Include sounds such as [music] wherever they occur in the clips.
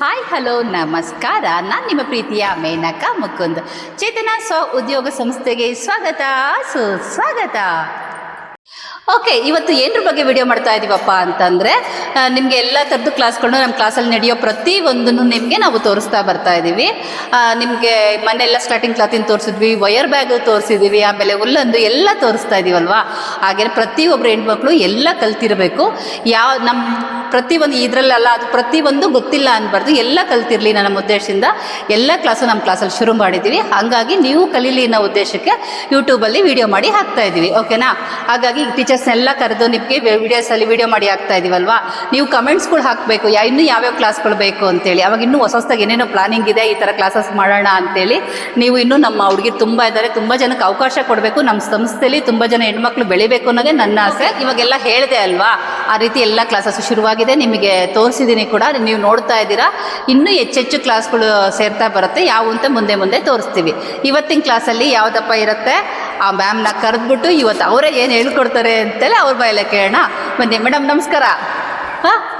Hi hello ನಮಸ್ಕಾರ. ನಾನು ನಿಮ್ಮ ಪ್ರೀತಿಯ ಮೇನಕ ಮುಕುಂದ್. ಚೇತನ ಸ್ವ ಉದ್ಯೋಗ ಸಂಸ್ಥೆಗೆ ಸ್ವಾಗತ. ಸುಸ್ವಾಗತ. ಓಕೆ, ಇವತ್ತು ಏನರ ಬಗ್ಗೆ ವಿಡಿಯೋ ಮಾಡ್ತಾ ಇದ್ದೀವಪ್ಪ ಅಂತಂದರೆ ನಿಮಗೆ ಎಲ್ಲ ಥರದ್ದು ಕ್ಲಾಸ್ಗಳನ್ನೂ ನಮ್ಮ ಕ್ಲಾಸಲ್ಲಿ ನಡೆಯೋ ಪ್ರತಿ ಒಂದನ್ನು ನಿಮಗೆ ನಾವು ತೋರಿಸ್ತಾ ಬರ್ತಾ ಇದ್ದೀವಿ ನಿಮಗೆ ಮನೆಯೆಲ್ಲ ಸ್ಟಾರ್ಟಿಂಗ್ ಕ್ಲಾತಿನ ತೋರಿಸಿದ್ವಿ ವಯರ್ ಬ್ಯಾಗು ತೋರಿಸಿದ್ದೀವಿ ಆಮೇಲೆ ಉಲ್ಲಂದು ಎಲ್ಲ ತೋರಿಸ್ತಾ ಇದ್ದೀವಲ್ವಾ ಹಾಗೆ ಪ್ರತಿಯೊಬ್ಬರು ಹೆಣ್ಮಕ್ಳು ಎಲ್ಲ ಕಲ್ತಿರಬೇಕು. ಯಾವ ನಮ್ಮ ಪ್ರತಿಯೊಂದು ಇದರಲ್ಲಲ್ಲ ಅದು ಪ್ರತಿಯೊಂದು ಗೊತ್ತಿಲ್ಲ ಅನ್ಬಾರ್ದು. ಎಲ್ಲ ಕಲ್ತಿರಲಿ ನನ್ನ ಉದ್ದೇಶದಿಂದ. ಎಲ್ಲ ಕ್ಲಾಸು ನಮ್ಮ ಕ್ಲಾಸಲ್ಲಿ ಶುರು ಮಾಡಿದ್ದೀವಿ ಹಾಗಾಗಿ ನೀವು ಕಲೀಲಿ ಅನ್ನೋ ಉದ್ದೇಶಕ್ಕೆ ಯೂಟ್ಯೂಬಲ್ಲಿ ವಿಡಿಯೋ ಮಾಡಿ ಹಾಕ್ತಾ ಇದ್ದೀವಿ ಓಕೆನಾ ಹಾಗಾಗಿ ಟೀಚರ್ಸ್ನೆಲ್ಲ ಕರೆದು ನಿಮಗೆ ವಿಡಿಯೋಸಲ್ಲಿ ವಿಡಿಯೋ ಮಾಡಿ ಹಾಕ್ತಾ ಇದೀವಲ್ವಾ? ನೀವು ಕಮೆಂಟ್ಸ್ಗಳು ಹಾಕಬೇಕು. ಯಾ ಇನ್ನೂ ಯಾವ್ಯಾವ ಕ್ಲಾಸ್ಗಳು ಬೇಕು ಅಂತೇಳಿ. ಅವಾಗ ಇನ್ನೂ ಹೊಸ ಹೊಸದಾಗಿ ಏನೇನೋ ಪ್ಲಾನಿಂಗ್ ಇದೆ, ಈ ಥರ ಕ್ಲಾಸಸ್ ಮಾಡೋಣ ಅಂತೇಳಿ ನೀವು ಇನ್ನೂ ನಮ್ಮ ಹುಡುಗಿರು ತುಂಬ ಇದ್ದಾರೆ ತುಂಬ ಜನಕ್ಕೆ ಅವಕಾಶ ಕೊಡಬೇಕು. ನಮ್ಮ ಸಂಸ್ಥೆಯಲ್ಲಿ ತುಂಬ ಜನ ಹೆಣ್ಮಕ್ಳು ಬೆಳಿಬೇಕು ಅನ್ನೋದೇ ನನ್ನ ಆಸೆ. ಇವಾಗೆಲ್ಲ ಹೇಳಿದೆ ಅಲ್ವಾ? ಆ ರೀತಿ ಎಲ್ಲ ಕ್ಲಾಸಸ್ ಶುರುವಾಗಿದೆ. ನಿಮಗೆ ತೋರಿಸಿದ್ದೀನಿ ಕೂಡ. ನೀವು ನೋಡ್ತಾ ಇದ್ದೀರಾ. ಇನ್ನೂ ಹೆಚ್ಚೆಚ್ಚು ಕ್ಲಾಸ್ಗಳು ಸೇರ್ತಾ ಬರುತ್ತೆ. ಯಾವ ಅಂತ ಮುಂದೆ ಮುಂದೆ ತೋರಿಸ್ತೀವಿ. ಇವತ್ತಿನ ಕ್ಲಾಸಲ್ಲಿ ಯಾವುದಪ್ಪ ಇರುತ್ತೆ? ಆ ಮ್ಯಾಮ್ನ ಕರೆದ್ಬಿಟ್ಟು ಇವತ್ತು ಅವರೇ ಏನು ಹೇಳ್ಕೊಡ್ತಾರೆ ಅಂತೇಳಿ ಅವ್ರ ಬಾಯಲ್ಲೇ ಕೇಳೋಣ. ಬನ್ನಿ ಮೇಡಮ್ ನಮಸ್ಕಾರ.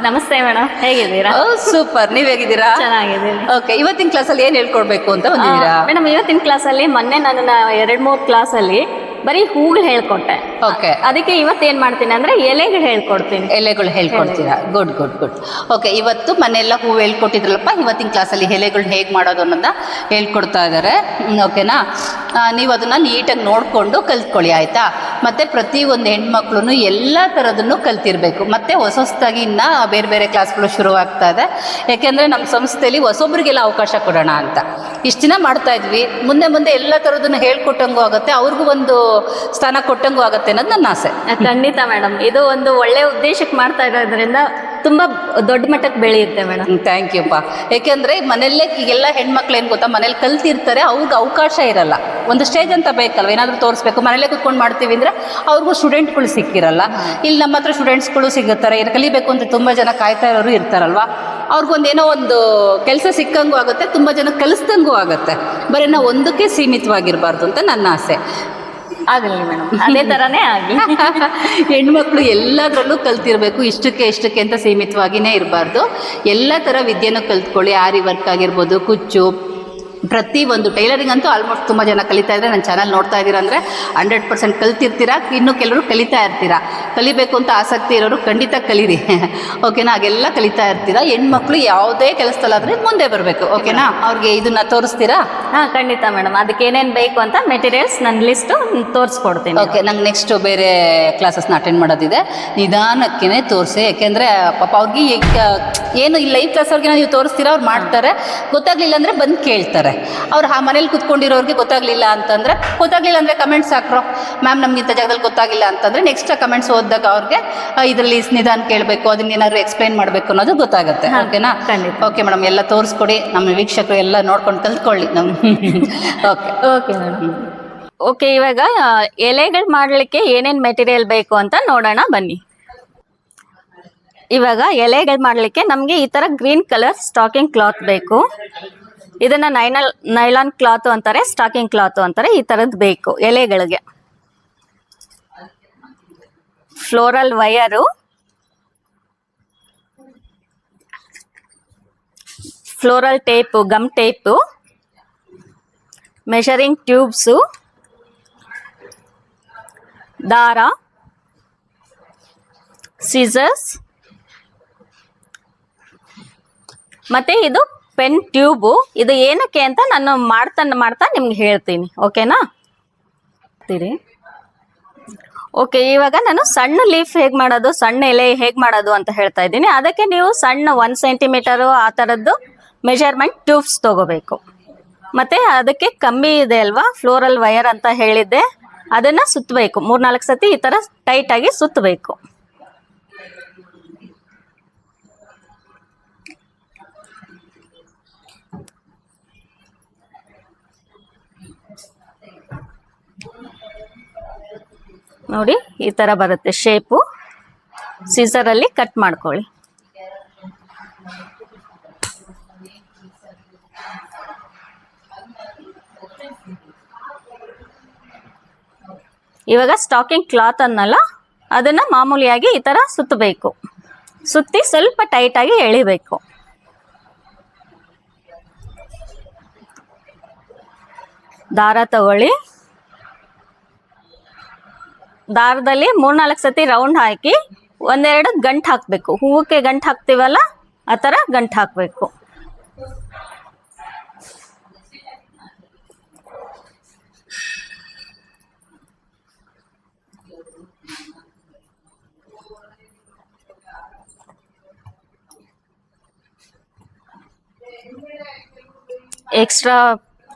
ನಮಸ್ತೆ ಮೇಡಮ್ ಹೇಗಿದ್ದೀರಾ? ಸೂಪರ್ ನೀವು ಹೇಗಿದ್ದೀರಾ? ಚೆನ್ನಾಗಿದ್ದೀನಿ ಓಕೆ ಇವತ್ತಿನ ಕ್ಲಾಸಲ್ಲಿ ಏನು ಹೇಳ್ಕೊಡ್ಬೇಕು ಅಂತ ಬಂದಿದ್ದೀರಾ? ಮೇಡಮ್ ಇವತ್ತಿನ ಕ್ಲಾಸಲ್ಲಿ ಮೊನ್ನೆ ನನ್ನ ಎರಡು ಮೂರು ಕ್ಲಾಸಲ್ಲಿ ಬರೀ ಹೂಗಳು ಹೇಳ್ಕೊಟ್ಟೆ. ಓಕೆ. ಅದಕ್ಕೆ ಇವತ್ತು ಏನು ಮಾಡ್ತೀನಿ ಅಂದರೆ ಎಲೆಗಳು ಹೇಳ್ಕೊಡ್ತೀನಿ. ಎಲೆಗಳು ಹೇಳ್ಕೊಡ್ತೀರಾ? ಗುಡ್ ಗುಡ್ ಗುಡ್ ಓಕೆ ಇವತ್ತು ಮನೆಯೆಲ್ಲ ಹೂವು ಹೇಳ್ಕೊಟ್ಟಿದ್ರಲ್ಲಪ್ಪ ಇವತ್ತಿನ ಕ್ಲಾಸಲ್ಲಿ ಎಲೆಗಳು ಹೇಗೆ ಮಾಡೋದು ಅನ್ನೋದನ್ನ ಹೇಳ್ಕೊಡ್ತಾ ಇದ್ದಾರೆ ಓಕೆನಾ? ನೀವು ಅದನ್ನು ನೀಟಾಗಿ ನೋಡಿಕೊಂಡು ಕಲ್ತ್ಕೊಳ್ಳಿ ಆಯಿತಾ? ಮತ್ತು ಪ್ರತಿಯೊಂದು ಹೆಣ್ಮಕ್ಳು ಎಲ್ಲ ಥರದನ್ನು ಕಲ್ತಿರಬೇಕು. ಮತ್ತು ಹೊಸ ಹೊಸದಾಗಿ ಇನ್ನು ಬೇರೆ ಬೇರೆ ಕ್ಲಾಸ್ಗಳು ಶುರುವಾಗ್ತಾ ಇದೆ. ಯಾಕೆಂದರೆ ನಮ್ಮ ಸಂಸ್ಥೆಯಲ್ಲಿ ಹೊಸೊಬ್ರಿಗೆಲ್ಲ ಅವಕಾಶ ಕೊಡೋಣ ಅಂತ. ಇಷ್ಟು ದಿನ ಮಾಡ್ತಾ ಇದ್ವಿ. ಮುಂದೆ ಮುಂದೆ ಎಲ್ಲ ಥರದನ್ನು ಹೇಳ್ಕೊಟ್ಟಂಗೂ ಆಗುತ್ತೆ ಅವ್ರಿಗೂ ಒಂದು ಸ್ಥಾನ ಕೊಟ್ಟಂಗೂ ಆಗುತ್ತೆ. ಅನ್ನೋದು ನನ್ನ ಆಸೆ. ಖಂಡಿತ ಮೇಡಮ್ ಇದು ಒಂದು ಒಳ್ಳೆ ಉದ್ದೇಶಕ್ಕೆ ಮಾಡ್ತಾ ಇರೋದ್ರಿಂದ ತುಂಬ ದೊಡ್ಡ ಮಟ್ಟಕ್ಕೆ ಬೆಳೆಯುತ್ತೆ ಮೇಡಮ್ ಥ್ಯಾಂಕ್ ಯು ಪಾ ಏಕೆಂದರೆ ಮನೆಯಲ್ಲೇ ಈಗೆಲ್ಲ ಹೆಣ್ಮಕ್ಳು ಏನು ಗೊತ್ತಾ? ಮನೇಲಿ ಕಲ್ತಿರ್ತಾರೆ ಅವ್ರಿಗೆ ಅವಕಾಶ ಇರಲ್ಲ. ಒಂದು ಸ್ಟೇಜ್ ಅಂತ ಬೇಕಲ್ವ? ಏನಾದರೂ ತೋರಿಸ್ಬೇಕು. ಮನೇಲೇ ಕುತ್ಕೊಂಡು ಮಾಡ್ತೀವಿ ಅಂದರೆ ಅವ್ರಿಗೂ ಸ್ಟೂಡೆಂಟ್ಗಳು ಸಿಕ್ಕಿರಲ್ಲ. ಇಲ್ಲಿ ನಮ್ಮ ಹತ್ರ ಸ್ಟೂಡೆಂಟ್ಸ್ಗಳು ಸಿಗುತ್ತಾರೆ ಏನು ಕಲಿಬೇಕು ಅಂತ ತುಂಬ ಜನ ಕಾಯ್ತಾ ಇರೋರು ಇರ್ತಾರಲ್ವ? ಅವ್ರಿಗೊಂದೇನೋ ಒಂದು ಕೆಲಸ ಸಿಕ್ಕಂಗೂ ಆಗುತ್ತೆ ತುಂಬ ಜನ ಕಲಿಸ್ದಂಗೂ ಆಗುತ್ತೆ. ಬರೀ ನಾವು ಒಂದಕ್ಕೆ ಸೀಮಿತವಾಗಿರಬಾರ್ದು ಅಂತ ನನ್ನ ಆಸೆ. ಆಗಲಿ ಮೇಡಮ್. ಅದೇ ಥರನೇ ಆಗಲಿ. [laughs] ಹೆಣ್ಮಕ್ಳು ಎಲ್ಲದರಲ್ಲೂ ಕಲ್ತಿರಬೇಕು, ಇಷ್ಟಕ್ಕೆ ಇಷ್ಟಕ್ಕೆ ಅಂತ ಸೀಮಿತವಾಗಿಯೇ ಇರಬಾರ್ದು. ಎಲ್ಲ ಥರ ವಿದ್ಯೆನೂ ಕಲ್ತ್ಕೊಳ್ಳಿ, ಆರಿ ವರ್ಕ್ ಆಗಿರ್ಬೋದು, ಕುಚ್ಚು, ಪ್ರತಿ ಒಂದು ಟೈಲರಿಂಗ್ ಅಂತೂ ಆಲ್ಮೋಸ್ಟ್ ತುಂಬ ಜನ ಕಲಿತಾ ಇದ್ದಾರೆ ನನ್ನ ಚಾನಲ್ ನೋಡ್ತಾ ಇದ್ದೀರಾ ಅಂದರೆ ಹಂಡ್ರೆಡ್ ಪರ್ಸೆಂಟ್ ಕಲ್ತಿರ್ತೀರ, ಇನ್ನೂ ಕೆಲವರು ಕಲಿತಾ ಇರ್ತೀರಾ. ಕಲಿಬೇಕು ಅಂತ ಆಸಕ್ತಿ ಇರೋರು ಖಂಡಿತ ಕಲೀರಿ. ಓಕೆನಾ? ಹಾಗೆಲ್ಲ ಕಲಿತಾ ಇರ್ತೀರಾ? ಹೆಣ್ಮಕ್ಳು ಯಾವುದೇ ಕೆಲಸದಲ್ಲಾದರೆ ಮುಂದೆ ಬರಬೇಕು. ಓಕೆನಾ? ಅವ್ರಿಗೆ ಇದನ್ನ ತೋರಿಸ್ತೀರಾ? ಹಾಂ ಖಂಡಿತ ಮೇಡಮ್ ಅದಕ್ಕೆ ಏನೇನು ಬೇಕು ಅಂತ ಮೆಟೀರಿಯಲ್ಸ್ ನನ್ನ ಲಿಸ್ಟು ತೋರಿಸ್ಕೊಡ್ತೀನಿ. ಓಕೆ ನಂಗೆ ನೆಕ್ಸ್ಟ್ ಬೇರೆ ಕ್ಲಾಸಸ್ನ ಅಟೆಂಡ್ ಮಾಡೋದಿದೆ. ನಿಧಾನಕ್ಕೇ ತೋರಿಸಿ. ಯಾಕೆಂದರೆ ಪಾಪ ಅವ್ರಿಗೆ ಈಗ ಏನು ಈ ಲೈವ್ ಕ್ಲಾಸ್ ಅವ್ರಿಗೆ ನೀವು ತೋರಿಸ್ತೀರಾ? ಅವ್ರು ಮಾಡ್ತಾರೆ. ಗೊತ್ತಾಗ್ಲಿಲ್ಲ ಅಂದರೆ ಬಂದು ಕೇಳ್ತಾರೆ. ಅವ್ರು ಆ ಮನೇಲಿ ಕುತ್ಕೊಂಡಿರೋರಿಗೆ ಗೊತ್ತಾಗ್ಲಿಲ್ಲ ಅಂತಂದರೆ ಗೊತ್ತಾಗ್ಲಿಲ್ಲ ಅಂದರೆ ಕಮೆಂಟ್ಸ್ ಹಾಕ್ರೋ. ಮ್ಯಾಮ್ ನಮ್ಗೆ ಇಂಥ ಜಾಗದಲ್ಲಿ ಗೊತ್ತಾಗಿಲ್ಲ ಅಂತಂದರೆ ನೆಕ್ಸ್ಟ್ ಕಮೆಂಟ್ಸ್ ಓದಿದಾಗ ಅವ್ರಿಗೆ ಇದರಲ್ಲಿ ನಿಧಾನ ಕೇಳಬೇಕು ಅದನ್ನ ಏನಾದ್ರು ಎಕ್ಸ್ಪ್ಲೈನ್ ಮಾಡಬೇಕು ಅನ್ನೋದು ಗೊತ್ತಾಗುತ್ತೆ. ಓಕೆನಾ. ಓಕೆ ಮೇಡಮ್ ಎಲ್ಲ ತೋರಿಸ್ಕೊಡಿ ನಮ್ಮ ವೀಕ್ಷಕರು ಎಲ್ಲ ನೋಡ್ಕೊಂಡು ಕಲ್ತ್ಕೊಳ್ಳಿ ನಮ್ಮ ಓಕೆ ಓಕೆ ಮೇಡಮ್ ಓಕೆ ಇವಾಗ ಎಲೆಗಳು ಮಾಡಲಿಕ್ಕೆ ಏನೇನು ಮೆಟೀರಿಯಲ್ ಬೇಕು ಅಂತ ನೋಡೋಣ ಬನ್ನಿ. ಇವಾಗ ಎಲೆಗಳು ಮಾಡಲಿಕ್ಕೆ ನಮಗೆ ಈ ಥರ ಗ್ರೀನ್ ಕಲರ್ ಸ್ಟಾಕಿಂಗ್ ಕ್ಲಾತ್ ಬೇಕು. ಇದನ್ನ ನೈನಲ್ ನೈಲಾನ್ ಕ್ಲಾತು ಅಂತಾರೆ ಸ್ಟಾಕಿಂಗ್ ಕ್ಲಾತು ಅಂತಾರೆ ಈ ಥರದ್ದು ಬೇಕು ಎಲೆಗಳಿಗೆ. Floral wire floral tape gum tape measuring tubes ದಾರ ಸಿಸರ್ಸ್ ಮತ್ತೆ ಇದು ಪೆನ್ ಟ್ಯೂಬು ಇದು ಏನಕ್ಕೆ ಅಂತ ನಾನು ಮಾಡ್ತಾ ಮಾಡ್ತಾ ನಿಮ್ಗೆ ಹೇಳ್ತೀನಿ. ಓಕೆನಾ ಹೇಳ್ತೀರಿ ಓಕೆ ಇವಾಗ ನಾನು ಸಣ್ಣ ಲೀಫ್ ಹೇಗ್ ಮಾಡೋದು, ಸಣ್ಣ ಎಲೆ ಹೇಗ್ ಮಾಡೋದು ಅಂತ ಹೇಳ್ತಾ ಇದ್ದೀನಿ. ಅದಕ್ಕೆ ನೀವು ಸಣ್ಣ ಒನ್ ಸೆಂಟಿಮೀಟರ್ ಆ ಥರದ್ದು ಮೆಜರ್ಮೆಂಟ್ ಟ್ಯೂಬ್ಸ್ ತಗೋಬೇಕು. ಮತ್ತೆ ಅದಕ್ಕೆ ಕಮ್ಮಿ ಇದೆ ಅಲ್ವಾ ಫ್ಲೋರಲ್ ವೈರ್ ಅಂತ ಹೇಳಿದ್ದೆ. ಅದನ್ನ ಸುತ್ತಬೇಕು ಮೂರ್ನಾಲ್ಕು ಸತಿ ಈ ಥರ ಟೈಟಾಗಿ ಸುತ್ತಬೇಕು ನೋಡಿ, ಈ ಥರ ಬರುತ್ತೆ ಶೇಪು ಸೀಸರಲ್ಲಿ ಕಟ್ ಮಾಡ್ಕೊಳ್ಳಿ. ಇವಾಗ ಸ್ಟಾಕಿಂಗ್ ಕ್ಲಾತ್ ಅನ್ನಲ್ಲ, ಅದನ್ನು ಮಾಮೂಲಿಯಾಗಿ ಈ ಥರ ಸುತ್ತಬೇಕು. ಸುತ್ತಿ ಸ್ವಲ್ಪ ಟೈಟಾಗಿ ಎಳಿಬೇಕು. ದಾರ ತಗೊಳ್ಳಿ. ದಾರದಲ್ಲಿ ಮೂರ್ನಾಲ್ಕು ಸತಿ ರೌಂಡ್ ಹಾಕಿ ಒಂದೆರಡು ಗಂಟು ಹಾಕಬೇಕು. ಹೂವಕ್ಕೆ ಗಂಟು ಹಾಕ್ತೀವಲ್ಲ, ಆ ಥರ ಗಂಟು ಹಾಕಬೇಕು. ಎಕ್ಸ್ಟ್ರಾ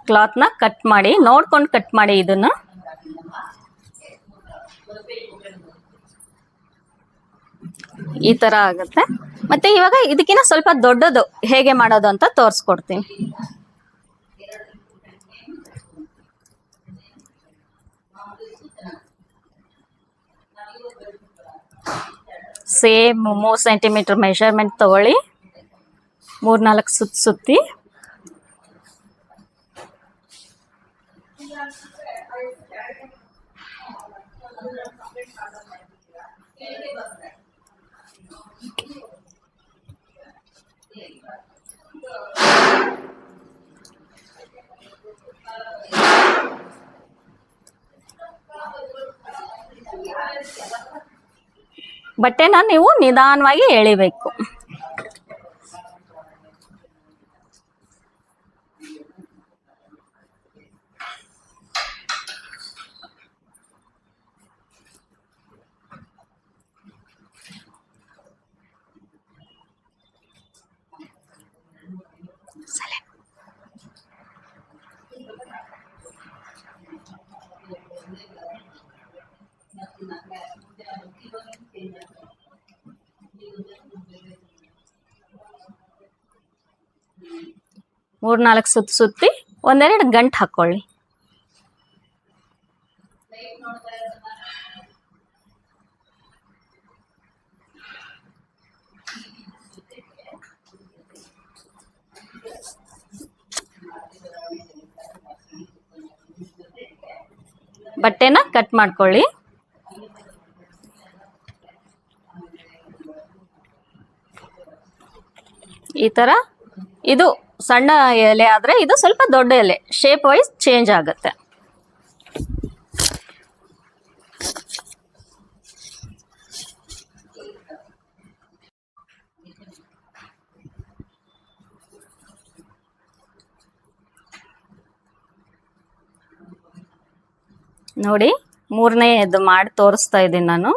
ಕ್ಲಾತ್ನ ಕಟ್ ಮಾಡಿ, ನೋಡ್ಕೊಂಡು ಕಟ್ ಮಾಡಿ ಇದನ್ನ. ಈ ತರ ಆಗುತ್ತೆ. ಮತ್ತೆ ಇವಾಗ ಇದಕ್ಕಿಂತ ಸ್ವಲ್ಪ ದೊಡ್ಡದು ಹೇಗೆ ಮಾಡೋದು ಅಂತ ತೋರಿಸ್ಕೊಡ್ತೀನಿ. ಸೇಮ್ ಮೂರು ಸೆಂಟಿಮೀಟರ್ ಮೆಷರ್ಮೆಂಟ್ ತಗೊಳ್ಳಿ. ಮೂರ್ನಾಲ್ಕು ಸುತ್ತ ಸುತ್ತಿ. ಬಟ್ಟೆನ ನೀವು ನಿಧಾನವಾಗಿ ಎಳಿಬೇಕು. ಮೂರ್ನಾಲ್ಕು ಸುತ್ತ ಸುತ್ತಿ ಒಂದೆರಡು ಗಂಟು ಹಾಕ್ಕೊಳ್ಳಿ. ಬಟ್ಟೆನ ಕಟ್ ಮಾಡ್ಕೊಳ್ಳಿ. ಈ ಥರ ಇದು ಸಣ್ಣ ಎಲೆ ಆದರೆ ಇದು ಸ್ವಲ್ಪ ದೊಡ್ಡ ಎಲೆ. ಶೇಪ್ ವೈಸ್ ಚೇಂಜ್ ಆಗುತ್ತೆ. ನೋಡಿ ಮೂರನೇ ಇದು ಮಾಡಿ ತೋರಿಸ್ತಾ ಇದ್ದೀನಿ ನಾನು.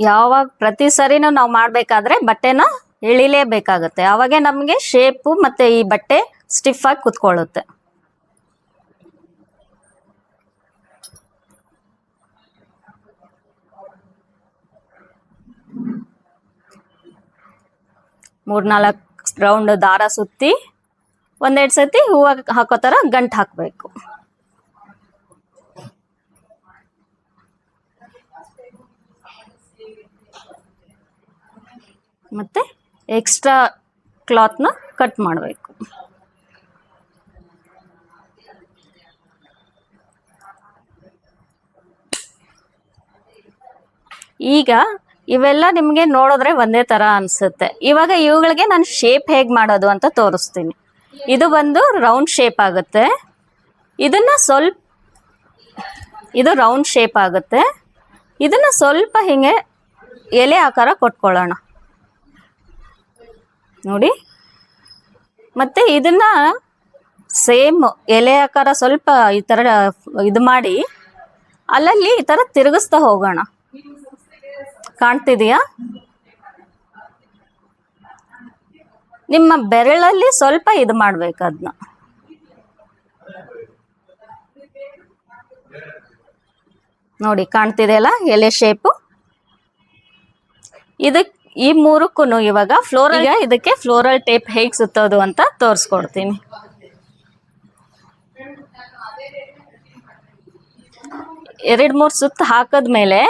ಯಾವಾಗ ಪ್ರತಿ ಸರಿನೂ ನಾವು ಮಾಡಬೇಕಾದ್ರೆ ಬಟ್ಟೆನ ಎಳಿಲೇಬೇಕಾಗುತ್ತೆ. ಅವಾಗೆ ನಮಗೆ ಶೇಪು ಮತ್ತೆ ಈ ಬಟ್ಟೆ ಸ್ಟಿಫ್ ಆಗಿ ಕುತ್ಕೊಳ್ಳುತ್ತೆ. ಮೂರ್ನಾಲ್ಕು ರೌಂಡ್ ದಾರ ಸುತ್ತಿ ಒಂದೆರಡು ಸತಿ ಹೂವು ಹಾಕೋ ಥರ ಗಂಟು ಹಾಕಬೇಕು. ಮತ್ತೆ ಎಕ್ಸ್ಟ್ರಾ ಕ್ಲಾತ್ನ ಕಟ್ ಮಾಡಬೇಕು. ಈಗ ಇವೆಲ್ಲ ನಿಮಗೆ ನೋಡಿದ್ರೆ ಒಂದೇ ತರ ಅನ್ಸುತ್ತೆ. ಇವಾಗ ಇವುಗಳಿಗೆ ನಾನು ಶೇಪ್ ಹೇಗೆ ಮಾಡೋದು ಅಂತ ತೋರಿಸ್ತೀನಿ. ಇದು ಬಂದು ರೌಂಡ್ ಶೇಪ್ ಆಗುತ್ತೆ. ಇದನ್ನ ಸ್ವಲ್ಪ, ಇದು ರೌಂಡ್ ಶೇಪ್ ಆಗುತ್ತೆ. ಇದನ್ನ ಸ್ವಲ್ಪ ಹಿಂಗೆ ಎಲೆ ಆಕಾರ ಕೊಟ್ಕೊಳ್ಳೋಣ. ನೋಡಿ. ಮತ್ತೆ ಇದನ್ನ ಸೇಮ್ ಎಲೆ ಆಕಾರ ಸ್ವಲ್ಪ ಈ ಥರ ಇದು ಮಾಡಿ, ಅಲ್ಲಲ್ಲಿ ಈ ಥರ ತಿರುಗಿಸ್ತಾ ಹೋಗೋಣ. ಕಾಣ್ತಿದೆಯಾ? ನಿಮ್ಮ ಬೆರಳಲ್ಲಿ ಸ್ವಲ್ಪ ಇದು ಮಾಡ್ಬೇಕು ಅದನ್ನ ನೋಡಿ ಕಾಣ್ತಿದೆಯಲ್ಲ ಎಲೆ ಶೇಪು ಇದಕ್ ಈ ಮೂರಕ್ಕೂ ಇವಾಗ ಫ್ಲೋರಲ್ ಇದಕ್ಕೆ ಫ್ಲೋರಲ್ ಟೇಪ್ ಹೇಗೆ ಸುತ್ತೋದು ಅಂತ ತೋರಿಸ್ಕೊಡ್ತೀನಿ. ಎರಡು ಮೂರು ಸುತ್ತು ಹಾಕಿದ್ಮೇಲೆ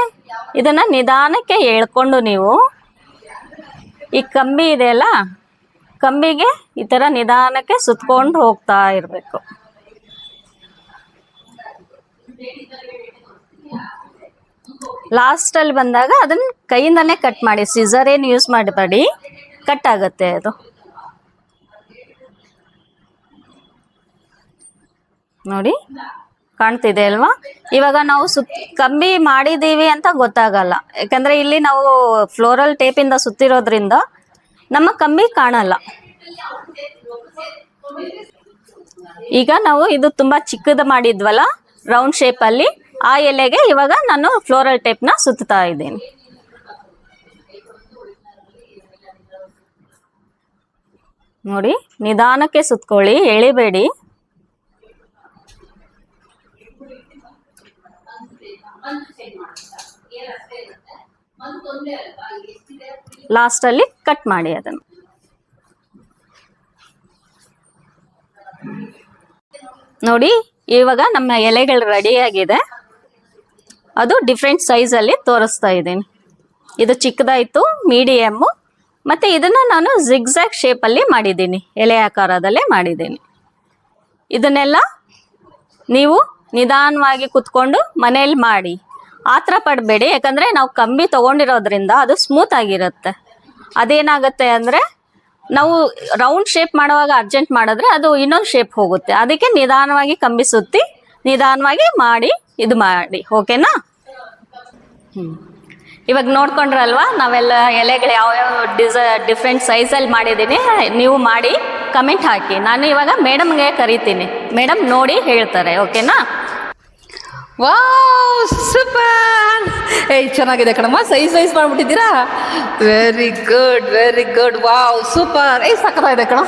ಇದನ್ನ ನಿಧಾನಕ್ಕೆ ಎಳ್ಕೊಂಡು ನೀವು, ಈ ಕಮ್ಮಿ ಇದೆಯಲ್ಲ ಕಂಬಿಗೆ ಈ ಥರ ನಿಧಾನಕ್ಕೆ ಸುತ್ಕೊಂಡು ಹೋಗ್ತಾ ಇರಬೇಕು. ಲಾಸ್ಟಲ್ಲಿ ಬಂದಾಗ ಅದನ್ನ ಕೈಯಿಂದನೇ ಕಟ್ ಮಾಡಿ ಸಿಸರ್ ಏನು ಯೂಸ್ ಮಾಡಬೇಡಿ ಕಟ್ ಆಗುತ್ತೆ ಅದು. ನೋಡಿ, ಕಾಣ್ತಿದೆ ಅಲ್ವಾ? ಇವಾಗ ನಾವು ಸುತ್ ಕಂಬಿ ಮಾಡಿದೀವಿ ಅಂತ ಗೊತ್ತಾಗಲ್ಲ. ಯಾಕಂದ್ರೆ ಇಲ್ಲಿ ನಾವು ಫ್ಲೋರಲ್ ಟೇಪಿಂದ ಸುತ್ತಿರೋದ್ರಿಂದ ನಮ್ಮ ಕಮ್ಮಿ ಕಾಣಲ್ಲ. ಈಗ ನಾವು ಇದು ತುಂಬಾ ಚಿಕ್ಕದ ಮಾಡಿದ್ವಲ್ಲ ರೌಂಡ್ ಶೇಪ್ ಅಲ್ಲಿ, ಆ ಎಲೆಗೆ ಇವಾಗ ನಾನು ಫ್ಲೋರಲ್ ಟೇಪ್ನ ಸುತ್ತಾ ಇದ್ದೀನಿ. ನೋಡಿ, ನಿಧಾನಕ್ಕೆ ಸುತ್ಕೊಳ್ಳಿ, ಎಳಿಬೇಡಿ. ಲಾಸ್ಟ್ ಅಲ್ಲಿ ಕಟ್ ಮಾಡಿ ಅದನ್ನು. ನೋಡಿ, ಇವಾಗ ನಮ್ಮ ಎಲೆಗಳು ರೆಡಿ ಆಗಿದೆ. ಅದು ಡಿಫ್ರೆಂಟ್ ಸೈಜಲ್ಲಿ ತೋರಿಸ್ತಾ ಇದ್ದೀನಿ. ಇದು ಚಿಕ್ಕದಾಯಿತು ಮೀಡಿಯಮ್ಮು ಮತ್ತು ಇದನ್ನು ನಾನು ಜಿಗ್ಜ್ಯಾಗ್ ಶೇಪಲ್ಲಿ ಮಾಡಿದ್ದೀನಿ. ಎಲೆ ಆಕಾರದಲ್ಲೇ ಮಾಡಿದ್ದೀನಿ. ಇದನ್ನೆಲ್ಲ ನೀವು ನಿಧಾನವಾಗಿ ಕುತ್ಕೊಂಡು ಮನೆಯಲ್ಲಿ ಮಾಡಿ. ಆತರ ಪಡಬೇಡಿ, ಯಾಕಂದರೆ ನಾವು ಕಂಬಿ ತೊಗೊಂಡಿರೋದ್ರಿಂದ ಅದು ಸ್ಮೂತ್ ಆಗಿರುತ್ತೆ. ಅದೇನಾಗುತ್ತೆ ಅಂದರೆ, ನಾವು ರೌಂಡ್ ಶೇಪ್ ಮಾಡುವಾಗ ಅರ್ಜೆಂಟ್ ಮಾಡಿದ್ರೆ ಅದು ಇನ್ನೊಂದು ಶೇಪ್ ಹೋಗುತ್ತೆ. ಅದಕ್ಕೆ ನಿಧಾನವಾಗಿ ಕಂಬಿ ಸುತ್ತಿ, ನಿಧಾನವಾಗಿ ಮಾಡಿ, ಇದು ಮಾಡಿ, ಓಕೆನಾ? ಹ್ಮ್. ಇವಾಗ ನೋಡ್ಕೊಂಡ್ರಲ್ವಾ, ನಾವೆಲ್ಲ ಎಲೆಗಳು ಯಾವ್ಯಾವ ಡಿಸ ಡಿಫ್ರೆಂಟ್ ಸೈಜಲ್ಲಿ ಮಾಡಿದ್ದೀನಿ ನೀವು ಮಾಡಿ ಕಮೆಂಟ್ ಹಾಕಿ. ನಾನು ಇವಾಗ ಮೇಡಮ್ಗೆ ಕರಿತೀನಿ. ಮೇಡಮ್ ನೋಡಿ ಹೇಳ್ತಾರೆ, ಓಕೆನಾ? Wow super. ಏಯ್ ಚೆನ್ನಾಗಿದೆ ಕಣಮ್ಮ. Size size ಮಾಡ್ಬಿಟ್ಟಿದ್ದೀರಾ? Very good very good wow super. ಏಯ್ ಸಕ್ಕತ್ತಾಗಿದೆ ಕಣ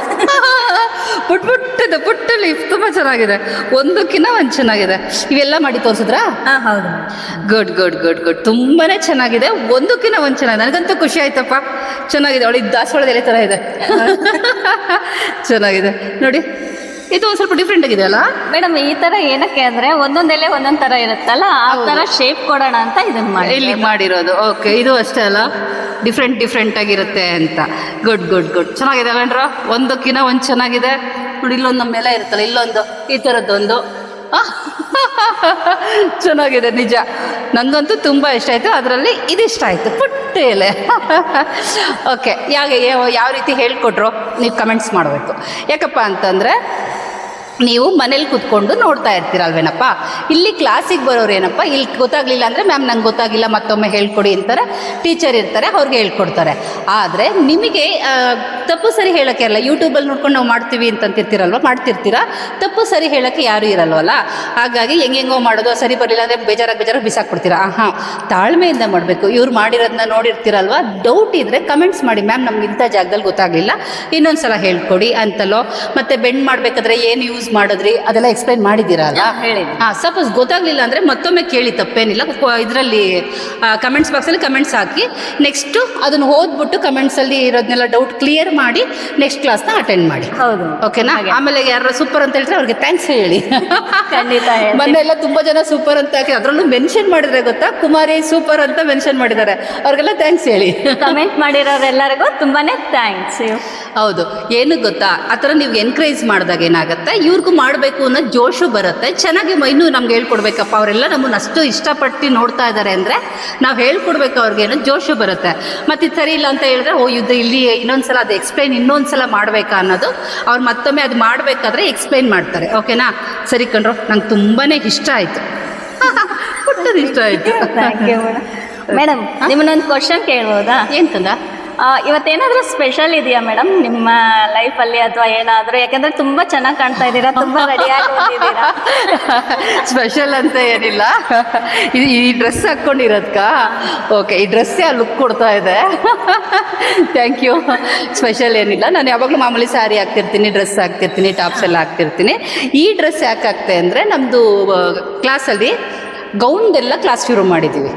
ಪುಟ್ ಪುಟ್ಟದ ಪುಟ್ಟ ಲೀಫ್ ತುಂಬ ಚೆನ್ನಾಗಿದೆ. ಒಂದಕ್ಕಿಂತ ಒಂದು ಚೆನ್ನಾಗಿದೆ. ಇವೆಲ್ಲ ಮಾಡಿ ತೋರಿಸಿದ್ರಾ? ಹಾ ಹೌದು. ಗುಡ್ ಗುಡ್ ಗುಡ್ ಗುಡ್ ತುಂಬಾನೇ ಚೆನ್ನಾಗಿದೆ. ಒಂದಕ್ಕಿಂತ ಒಂದು ಚೆನ್ನಾಗಿದೆ. ನನಗಂತೂ ಖುಷಿ ಆಯ್ತಪ್ಪ. ಚೆನ್ನಾಗಿದೆ. ಅವಳಿ ದಾಸವಾಳದ ಎಲೆ ಥರ ಇದೆ [laughs] ಚೆನ್ನಾಗಿದೆ. ನೋಡಿ. ಇದು ಒಂದು ಸ್ವಲ್ಪ ಡಿಫ್ರೆಂಟ್ ಆಗಿದೆ ಅಲ್ಲ? ಮೇಡಮ್ ಈ ತರ ಏನಕ್ಕೆ ಅಂದ್ರೆ ಒಂದೊಂದ್ ಎಲೆ ಒಂದೊಂದ್ ತರ ಇರುತ್ತಲ್ಲ ಆ ತರ ಶೇಪ್ ಕೊಡೋಣ ಅಂತ ಇದನ್ನ ಮಾಡಿ ಇಲ್ಲಿ ಮಾಡಿರೋದು. ಓಕೆ ಇದು ಅಷ್ಟೇ ಅಲ್ಲ. ಡಿಫ್ರೆಂಟ್ ಡಿಫ್ರೆಂಟ್ ಆಗಿರುತ್ತೆ ಅಂತ. ಗುಡ್ ಗುಡ್ ಗುಡ್ ಚೆನ್ನಾಗಿದೆ ಅಲ್ಲೇನ್ರ ಒಂದಕ್ಕಿನ ಒಂದು ಚೆನ್ನಾಗಿದೆ. ನೋಡಿ ಇಲ್ಲೊಂದು ನಮ್ಮ ಮೇಲೆ ಇರುತ್ತಲ್ಲ ಇಲ್ಲೊಂದು ಈ ಥರದ್ದೊಂದು [laughs] ಚೆನ್ನಾಗಿದೆ ನಿಜ. ನನಗಂತೂ ತುಂಬ ಇಷ್ಟ ಆಯಿತು, ಅದರಲ್ಲಿ ಇದಿಷ್ಟ ಆಯಿತು, ಪುಟ್ಟ ಎಲೆ. [laughs] ಓಕೆ ಯಾವ- ಯಾವ ರೀತಿ ಹೇಳ್ಕೊಟ್ರು, ನೀವು ಕಮೆಂಟ್ಸ್ ಮಾಡಬೇಕು. ಯಾಕಪ್ಪ ಅಂತಂದರೆ ನೀವು ಮನೇಲಿ ಕೂತ್ಕೊಂಡು ನೋಡ್ತಾ ಇರ್ತೀರಲ್ವೇನಪ್ಪ? ಇಲ್ಲಿ ಕ್ಲಾಸಿಗೆ ಬರೋರು ಏನಪ್ಪ? ಇಲ್ಲಿ ಗೊತ್ತಾಗಲಿಲ್ಲ ಅಂದರೆ ಮ್ಯಾಮ್ ನಂಗೆ ಗೊತ್ತಾಗಿಲ್ಲ ಮತ್ತೊಮ್ಮೆ ಹೇಳ್ಕೊಡಿ ಅಂತಾರೆ. ಟೀಚರ್ ಇರ್ತಾರೆ, ಅವ್ರಿಗೆ ಹೇಳ್ಕೊಡ್ತಾರೆ. ಆದರೆ ನಿಮಗೆ ತಪ್ಪು ಸರಿ ಹೇಳೋಕ್ಕೆ ಅಲ್ಲ ಯೂಟ್ಯೂಬಲ್ಲಿ ನೋಡ್ಕೊಂಡು ನಾವು ಮಾಡ್ತೀವಿ ಅಂತಂತಿರ್ತೀರಲ್ವ? ಮಾಡ್ತಿರ್ತೀರಾ? ತಪ್ಪು ಸರಿ ಹೇಳೋಕ್ಕೆ ಯಾರೂ ಇರಲ್ವಲ್ಲ? ಹಾಗಾಗಿ ಹೆಂಗೆಂಗೋ ಮಾಡೋದು, ಸರಿ ಬರಲಿಲ್ಲ ಅಂದರೆ ಬೇಜಾರಾಗಿ ಬೇಜಾರಾಗಿ ಬಿಸಾಕ್ಬಿಡ್ತೀರಾ? ಹಾಂ ತಾಳ್ಮೆಯಿಂದ ಮಾಡಬೇಕು. ಇವ್ರು ಮಾಡಿರೋದನ್ನ ನೋಡಿರ್ತೀರಲ್ವ? ಡೌಟ್ ಇದ್ದರೆ ಕಮೆಂಟ್ಸ್ ಮಾಡಿ. ಮ್ಯಾಮ್ ನಮ್ಗೆ ಇಂಥ ಜಾಗದಲ್ಲಿ ಗೊತ್ತಾಗಲಿಲ್ಲ. ಇನ್ನೊಂದು ಸಲ ಹೇಳ್ಕೊಡಿ ಅಂತಲೋ. ಮತ್ತು ಬೆಂಡ್ ಮಾಡಬೇಕಾದ್ರೆ ಏನು ಯೂಸ್ ಮಾಡಿದ್ರಿ ಅದೆಲ್ಲ ಎಕ್ಸ್ಪ್ಲೈನ್ ಮಾಡಿದ್ದೀರಲ್ಲ ಹೇಳಿ. ಹಾಂ ಸಪೋಸ್ ಗೊತ್ತಾಗ್ಲಿಲ್ಲ ಅಂದರೆ ಮತ್ತೊಮ್ಮೆ ಕೇಳಿ ತಪ್ಪೇನಿಲ್ಲ. ಇದರಲ್ಲಿ ಕಮೆಂಟ್ಸ್ ಬಾಕ್ಸಲ್ಲಿ ಕಮೆಂಟ್ಸ್ ಹಾಕಿ ನೆಕ್ಸ್ಟು ಅದನ್ನು ಓದ್ಬಿಟ್ಟು ಕಮೆಂಟ್ಸಲ್ಲಿ ಇರೋದನ್ನೆಲ್ಲ ಡೌಟ್ ಕ್ಲಿಯರ್ ಮಾಡಿ ನೆಕ್ಸ್ಟ್ ಕ್ಲಾಸ್ನ ಅಟೆಂಡ್ ಮಾಡಿ. ಹೌದು. ಓಕೆನಾ ಆಮೇಲೆ ಯಾರು ಸೂಪರ್ ಅಂತ ಹೇಳಿದ್ರೆ ಅವ್ರಿಗೆ ಥ್ಯಾಂಕ್ಸ್ ಹೇಳಿ. [laughs] ಖಂಡಿತ. ಮೊನ್ನೆ ಎಲ್ಲ ತುಂಬಾ ಜನ ಸೂಪರ್ ಅಂತ ಹಾಕಿ ಅದರಲ್ಲೂ ಮೆನ್ಷನ್ ಮಾಡಿದ್ರೆ ಗೊತ್ತಾ? ಕುಮಾರಿ ಸೂಪರ್ ಅಂತ ಮೆನ್ಷನ್ ಮಾಡಿದ್ದಾರೆ. ಅವ್ರಿಗೆಲ್ಲ ಥ್ಯಾಂಕ್ಸ್ ಹೇಳಿ. ಕಮೆಂಟ್ ಮಾಡಿರೋರೆಲ್ಲರಿಗೂ ತುಂಬಾನೇ ಥ್ಯಾಂಕ್ಸ್ ಹೌದು. ಏನು ಗೊತ್ತಾ? ಆ ಥರ ನೀವು ಎನ್ಕರೇಜ್ ಮಾಡಿದಾಗ ಏನಾಗುತ್ತೆ? ಇವ್ರಿಗೂ ಮಾಡಬೇಕು ಅನ್ನೋ ಜೋಶು ಬರುತ್ತೆ. ಚೆನ್ನಾಗಿ ಮೈನು ನಮ್ಗೆ ಹೇಳ್ಕೊಡ್ಬೇಕಪ್ಪ. ಅವರೆಲ್ಲ ನಮ್ಮನ್ನು ಅಷ್ಟು ಇಷ್ಟಪಟ್ಟು ನೋಡ್ತಾ ಇದ್ದಾರೆ ಅಂದರೆ ನಾವು ಹೇಳ್ಕೊಡ್ಬೇಕು ಅವ್ರಿಗೆ ಏನೋ ಜೋಶು ಬರುತ್ತೆ. ಮತ್ತು ಇದು ಸರಿ ಇಲ್ಲ ಅಂತ ಹೇಳಿದ್ರೆ ಓ ಇದು ಇಲ್ಲಿ ಇನ್ನೊಂದ್ಸಲ ಅದು ಎಕ್ಸ್ಪ್ಲೈನ್ ಇನ್ನೊಂದ್ಸಲ ಮಾಡಬೇಕಾ ಅನ್ನೋದು ಅವ್ರು ಮತ್ತೊಮ್ಮೆ ಅದು ಮಾಡಬೇಕಾದ್ರೆ ಎಕ್ಸ್ಪ್ಲೈನ್ ಮಾಡ್ತಾರೆ. ಓಕೆನಾ? ಸರಿ ಕಣ್ರು ನಂಗೆ ತುಂಬಾ ಇಷ್ಟ ಆಯಿತು. [laughs] ಪುಟ್ಟದ ಇಷ್ಟ ಆಯಿತು. ಮೇಡಮ್ ನಿಮ್ಮನ್ನೊಂದು ಕ್ವಶನ್ ಕೇಳ್ಬೋದಾ? ಏನು ಆ, ಇವತ್ತೇನಾದ್ರೂ ಸ್ಪೆಷಲ್ ಇದೆಯಾ ಮೇಡಮ್ ನಿಮ್ಮ ಲೈಫಲ್ಲಿ ಅಥವಾ ಏನಾದರೂ? ಯಾಕಂದ್ರೆ ತುಂಬಾ ಚೆನ್ನಾಗಿ ಕಾಣ್ತಾ ಇದ್ದೀರಾ ತುಂಬಾ ರೆಡಿಯಾಗಿ ಬಂದಿದ್ದೀರಾ ಸ್ಪೆಷಲ್ ಅಂತ ಏನಿಲ್ಲ. ಇದು ಈ ಡ್ರೆಸ್ ಹಾಕ್ಕೊಂಡಿರೋದ್ಕ ಓಕೆ ಈ ಡ್ರೆಸ್ಸೇ ಆ ಲುಕ್ ಕೊಡ್ತಾ ಇದೆ. ಥ್ಯಾಂಕ್ ಯು ಸ್ಪೆಷಲ್ ಏನಿಲ್ಲ. ನಾನು ಯಾವಾಗಲೂ ಮಾಮೂಲಿ ಸ್ಯಾರಿ ಹಾಕ್ತಿರ್ತೀನಿ ಡ್ರೆಸ್ ಹಾಕ್ತಿರ್ತೀನಿ ಟಾಪ್ಸ್ ಎಲ್ಲ ಹಾಕ್ತಿರ್ತೀನಿ. ಈ ಡ್ರೆಸ್ ಯಾಕೆ ಹಾಕ್ತೆ ಅಂದರೆ ನಮ್ಮದು ಕ್ಲಾಸಲ್ಲಿ ಗೌನ್ದೆಲ್ಲ ಕ್ಲಾಸ್ ಶುರು ಮಾಡಿದ್ದೀವಿ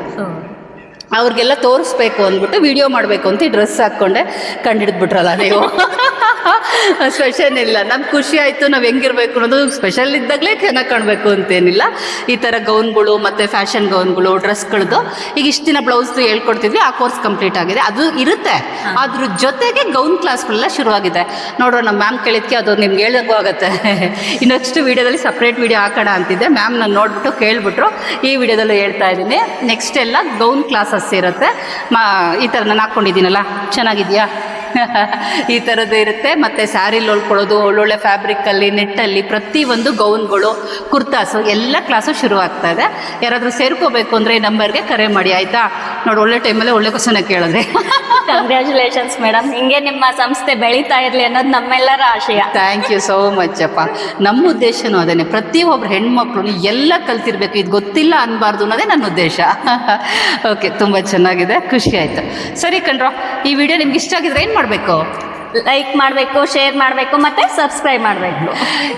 ಅವ್ರಿಗೆಲ್ಲ ತೋರಿಸ್ಬೇಕು ಅಂದ್ಬಿಟ್ಟು ವಿಡಿಯೋ ಮಾಡಬೇಕು ಅಂತ ಈ ಡ್ರೆಸ್ ಹಾಕ್ಕೊಂಡೆ. ಕಂಡಿಡಿದ್ಬಿಟ್ರಲ್ಲ ನೀವು. [laughs] ಸ್ಪೆಷಲ್ ಇಲ್ಲ. ನಮ್ಗೆ ಖುಷಿ ಆಯಿತು ನಾವು ಹೆಂಗಿರ್ಬೇಕು ಅನ್ನೋದು ಸ್ಪೆಷಲ್ ಇದ್ದಾಗಲೇ ಚೆನ್ನಾಗಿ ಕಾಣಬೇಕು ಅಂತೇನಿಲ್ಲ. ಈ ಥರ ಗೌನ್ಗಳು ಮತ್ತು ಫ್ಯಾಷನ್ ಗೌನ್ಗಳು ಡ್ರೆಸ್ಗಳದ್ದು ಈಗ ಇಷ್ಟು ದಿನ ಬ್ಲೌಸ್ದು ಹೇಳ್ಕೊಡ್ತಿದ್ವಿ ಆ ಕೋರ್ಸ್ ಕಂಪ್ಲೀಟ್ ಆಗಿದೆ. ಅದು ಇರುತ್ತೆ. ಅದ್ರ ಜೊತೆಗೆ ಗೌನ್ ಕ್ಲಾಸ್ಗಳೆಲ್ಲ ಶುರುವಾಗಿದೆ. ನೋಡೋಣ ನಮ್ಮ ಮ್ಯಾಮ್ ಕೇಳಿದ್ಕೆ ಅದು ನಿಮ್ಗೆ ಹೇಳೋಕ್ಕೂ ಆಗುತ್ತೆ. [laughs] ಇನ್ನಷ್ಟು ವೀಡಿಯೋದಲ್ಲಿ ಸಪ್ರೇಟ್ ವೀಡಿಯೋ ಹಾಕೋಣ ಅಂತಿದ್ದೆ. ಮ್ಯಾಮ್ ನಾನು ನೋಡ್ಬಿಟ್ಟು ಕೇಳಿಬಿಟ್ರು. ಈ ವಿಡಿಯೋದಲ್ಲೂ ಹೇಳ್ತಾ ಇದ್ದೀನಿ. ನೆಕ್ಸ್ಟ್ ಎಲ್ಲ ಗೌನ್ ಕ್ಲಾಸಸ್ ಇರುತ್ತೆ. ಮಾ ಈ ಥರ ನಾನು ಹಾಕ್ಕೊಂಡಿದ್ದೀನಲ್ಲ ಚೆನ್ನಾಗಿದೆಯಾ ಈ ಥರದ್ದು ಇರುತ್ತೆ. ಮತ್ತು ಸ್ಯಾರಿಲಿ ಹೊಲ್ಕೊಳ್ಳೋದು ಒಳ್ಳೊಳ್ಳೆ ಫ್ಯಾಬ್ರಿಕ್ಕಲ್ಲಿ ನೆಟ್ಟಲ್ಲಿ ಪ್ರತಿಯೊಂದು ಗೌನ್ಗಳು ಕುರ್ತಾಸು ಎಲ್ಲ ಕ್ಲಾಸು ಶುರು ಆಗ್ತಾ ಇದೆ. ಯಾರಾದರೂ ಸೇರ್ಕೋಬೇಕು ಅಂದರೆ ಈ ನಂಬರ್ಗೆ ಕರೆ ಮಾಡಿ ಆಯಿತಾ? ನೋಡಿ ಒಳ್ಳೆ ಟೈಮಲ್ಲೇ ಒಳ್ಳೆ ಕ್ವಶನ ಕೇಳಿದ್ರೆ. ಕಂಗ್ರ್ಯಾಚುಲೇಷನ್ಸ್ ಮೇಡಮ್ ಹಿಂಗೆ ನಿಮ್ಮ ಸಂಸ್ಥೆ ಬೆಳೀತಾ ಇರಲಿ ಅನ್ನೋದು ನಮ್ಮೆಲ್ಲರ ಆಶಯ. ಥ್ಯಾಂಕ್ ಯು ಸೋ ಮಚ್ ಅಪ್ಪ. ನಮ್ಮ ಉದ್ದೇಶನೂ ಅದೇನೆ ಪ್ರತಿಯೊಬ್ಬರು ಹೆಣ್ಮಕ್ಳು ಎಲ್ಲ ಕಲ್ತಿರ್ಬೇಕು. ಇದು ಗೊತ್ತಿಲ್ಲ ಅನ್ಬಾರ್ದು ಅನ್ನೋದೇ ನನ್ನ ಉದ್ದೇಶ. [laughs] ಓಕೆ ತುಂಬ ಚೆನ್ನಾಗಿದೆ. ಖುಷಿ ಆಯಿತು. ಸರಿ ಕಣ್ರೋ ಈ ವಿಡಿಯೋ ನಿಮ್ಗೆ ಇಷ್ಟ ಆಗಿದ್ರೆ ಏನು ಮಾಡಬೇಕು ಲೈಕ್ ಮಾಡಬೇಕು ಶೇರ್ ಮಾಡಬೇಕು ಮತ್ತೆ ಸಬ್ಸ್ಕ್ರೈಬ್ ಮಾಡಬೇಕು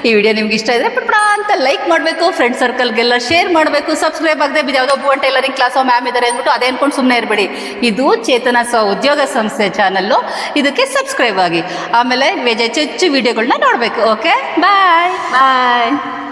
ಈ ವಿಡಿಯೋ ನಿಮ್ಗೆ ಇಷ್ಟ ಇದ್ರೆ ಪುಟ್ಟ ಅಂತ ಲೈಕ್ ಮಾಡಬೇಕು ಫ್ರೆಂಡ್ ಸರ್ಕಲ್ಗೆಲ್ಲ ಶೇರ್ ಮಾಡಬೇಕು ಸಬ್ಸ್ಕ್ರೈಬ್ ಆಗದೆ ಬಿದ್ದು ಯಾವುದೋ ಒಬ್ಬ ಟೈಲರಿಂಗ್ ಕ್ಲಾಸೋ ಮ್ಯಾಮ್ ಇದ್ದಾರೆ ಅಂದ್ಬಿಟ್ಟು ಅದೇ ಅನ್ಕೊಂಡು ಸುಮ್ಮನೆ ಇರಬೇಡಿ ಇದು ಚೇತನ ಸ್ವ ಉದ್ಯೋಗ ಸಂಸ್ಥೆ ಚಾನಲ್ಲು ಇದಕ್ಕೆ ಸಬ್ಸ್ಕ್ರೈಬ್ ಆಗಿ ಆಮೇಲೆ ಹೆಚ್ಚು ವಿಡಿಯೋಗಳನ್ನ ನೋಡಬೇಕು ಓಕೆ ಬಾಯ್ ಬಾಯ್